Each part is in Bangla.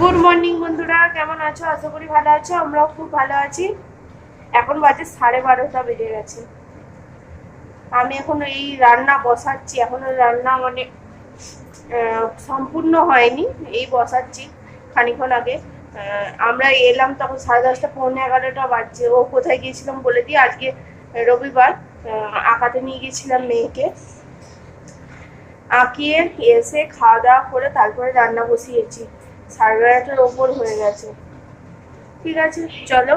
গুড মর্নিং বন্ধুরা। কেমন আছো? আশা করি ভালো আছো। আমরাও খুব ভালো আছি। এখন বাজে সাড়ে বারোটা বেজে গেছে। আমি এখন এই রান্না বসাচ্ছি। এখনও রান্না মানে সম্পূর্ণ হয়নি। এই বসাচ্ছি খানিক্ষণ আগে। আমরা এলাম তখন সাড়ে দশটা, পৌনে এগারোটা বাজছে। ও কোথায় গিয়েছিলাম বলে দিই? আজকে রবিবার। আঁকাতে নিয়ে গিয়েছিলাম মেয়েকে। আঁকিয়ে এসে খাওয়া দাওয়া করে তারপরে রান্না বসিয়েছি। সাড়ে ওপর হয়ে গেছে। ঠিক আছে চলো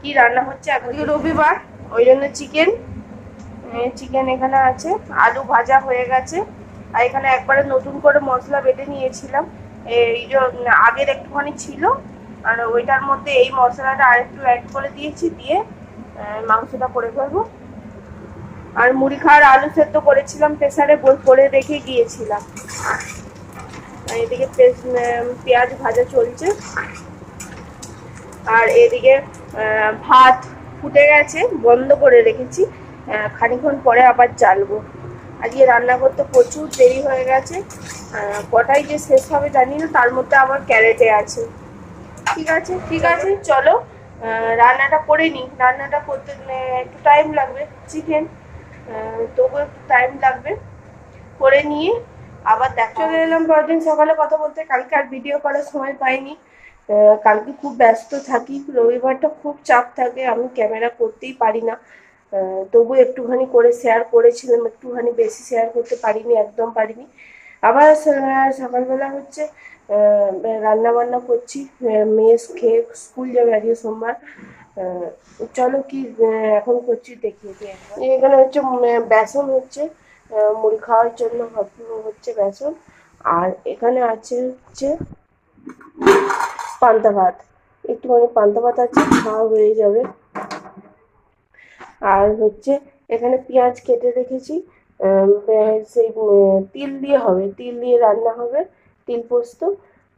কি রান্না হচ্ছে আজকে রবিবার। ওই জন্য চিকেন চিকেন এখানে আছে আলু ভাজা হয়ে গেছে। আর এখানে একবারে নতুন করে মশলা বেটে নিয়েছিলাম। এই যে আগের একটুখানি ছিল আর ওইটার মধ্যে এই মশলাটা আরেকটু অ্যাড করে দিয়েছি দিয়ে মাংসটা করে ফেলব। আর মুড়ি খাওয়ার আলু সেদ্ধ করেছিলাম প্রেসারে করে রেখে গিয়েছিলাম। এদিকে পেঁয়াজ ভাজা চলছে। আর এদিকে ভাত ফুটে গেছে বন্ধ করে রেখেছি। আহ, খানিকক্ষণ পরে আবার চালবো আজকে রান্না করতে প্রচুর দেরি হয়ে গেছে। কটাই যে শেষ হবে জানি না তার মধ্যে আবার ক্যারেটে আছে। ঠিক আছে ঠিক আছে চলো। রান্নাটা করে নিই। রান্নাটা করতে একটু টাইম লাগবে চিকেন তবু একটু টাইম লাগবে। করে নিয়ে আবার দেখা চলে এলাম পরদিন সকালে কথা বলতে। কালকে আর ভিডিও করার সময় পাইনি। কালকে খুব ব্যস্ত থাকি। রবিবারটা খুব চাপ থাকে। আমি ক্যামেরা করতেই পারি না। তবু একটুখানি করে শেয়ার করেছিলাম। একটুখানি বেশি শেয়ার করতে পারিনি একদম পারিনি। আবার সকালবেলা হচ্ছে রান্না বান্না করছি। মেয়ে খেয়ে স্কুল যাবে আজকে সোমবার। আহ, চলো কি এখন করছি দেখিয়ে দিই এখানে হচ্ছে বেসন হচ্ছে। মুড়ি খাওয়ার জন্য হচ্ছে- হচ্ছে বেসন। আর এখানে আছে হচ্ছে পান্তা ভাত। একটুখানি পান্তা ভাত আছে খাওয়া হয়ে যাবে। আর হচ্ছে এখানে পেঁয়াজ কেটে রেখেছি। আহ, সেই তিল দিয়ে হবে। তিল দিয়ে রান্না হবে তিল পোস্ত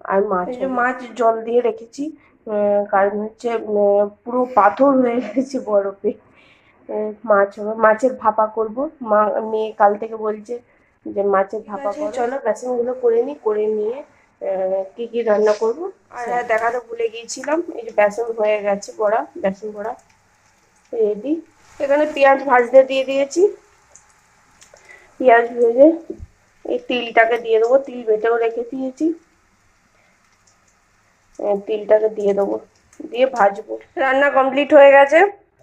আর মাছ মাছ জল দিয়ে রেখেছি। আহ, কারণ হচ্ছে পুরো পাথর হয়ে গেছে বরফে। মাছ হবে মাছের ভাপা করব। মা মেয়ে কাল থেকে বলছে যে মাছের ভাপা করো। চলো বেসনগুলো করে নিই করে নিয়ে কি কি রান্না করব আর হ্যাঁ দেখাতে ভুলে গিয়েছিলাম এই যে বেসন হয়ে গেছে বড়া বেসন বড়া রেডি। এখানে পেঁয়াজ ভাজতে দিয়ে দিয়েছি। পেঁয়াজ ভেজে এই তিলটাকে দিয়ে দেবো তিল বেটেও রেখে দিয়েছি। তিলটাকে দিয়ে দেবো দিয়ে ভাজবো। রান্না কমপ্লিট হয়ে গেছে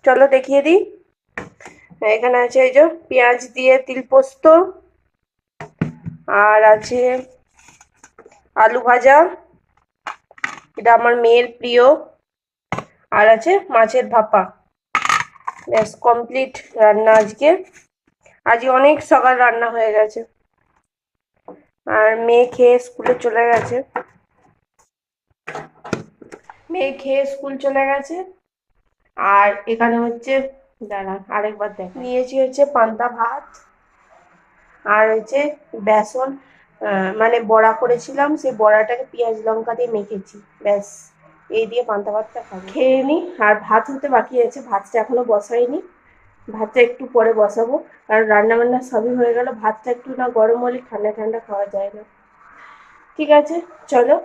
চলো দেখিয়ে দিই। এখানে আছে এই যে পেঁয়াজ দিয়ে তিল পোস্ত। আর আছে আলু ভাজা। এটা আমার মেয়ের প্রিয়। আর আছে মাছের ভাপা। ব্যাস কমপ্লিট রান্না আজকে। আজকে অনেক সকাল রান্না হয়ে গেছে। আর মেয়ে খেয়ে স্কুলে চলে গেছে। মেয়ে খেয়ে স্কুল চলে গেছে। আর এখানে হচ্ছে দাঁড়া আরেকবার দেখ নিয়েছি হচ্ছে পান্তা ভাত আর হচ্ছে বেসন মানে বড়া করেছিলাম সেই বড়াটাকে পেঁয়াজ লঙ্কা দিয়ে মেখেছি ব্যাস। এই দিয়ে পান্তা ভাতটা খাব। খেয়ে নিই আর ভাত হতে বাকি আছে ভাতটা এখনও বসাইনি। ভাতটা একটু পরে বসাবো কারণ রান্না বান্না সবই হয়ে গেল ভাতটা একটু না গরম হলে ঠান্ডা ঠান্ডা খাওয়া যায় না। ঠিক আছে চলো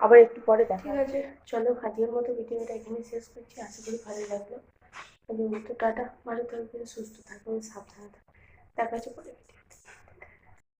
আবার একটু পরে দেখা ঠিক আছে। চলো আজকের মতো ভিডিওটা এখানে শেষ করছি আশা করি ভালো লাগল। আজকের মতো টাটা ভালো থাকবেন সুস্থ থাকবেন সাবধানে থাকবে দেখা হচ্ছে পরে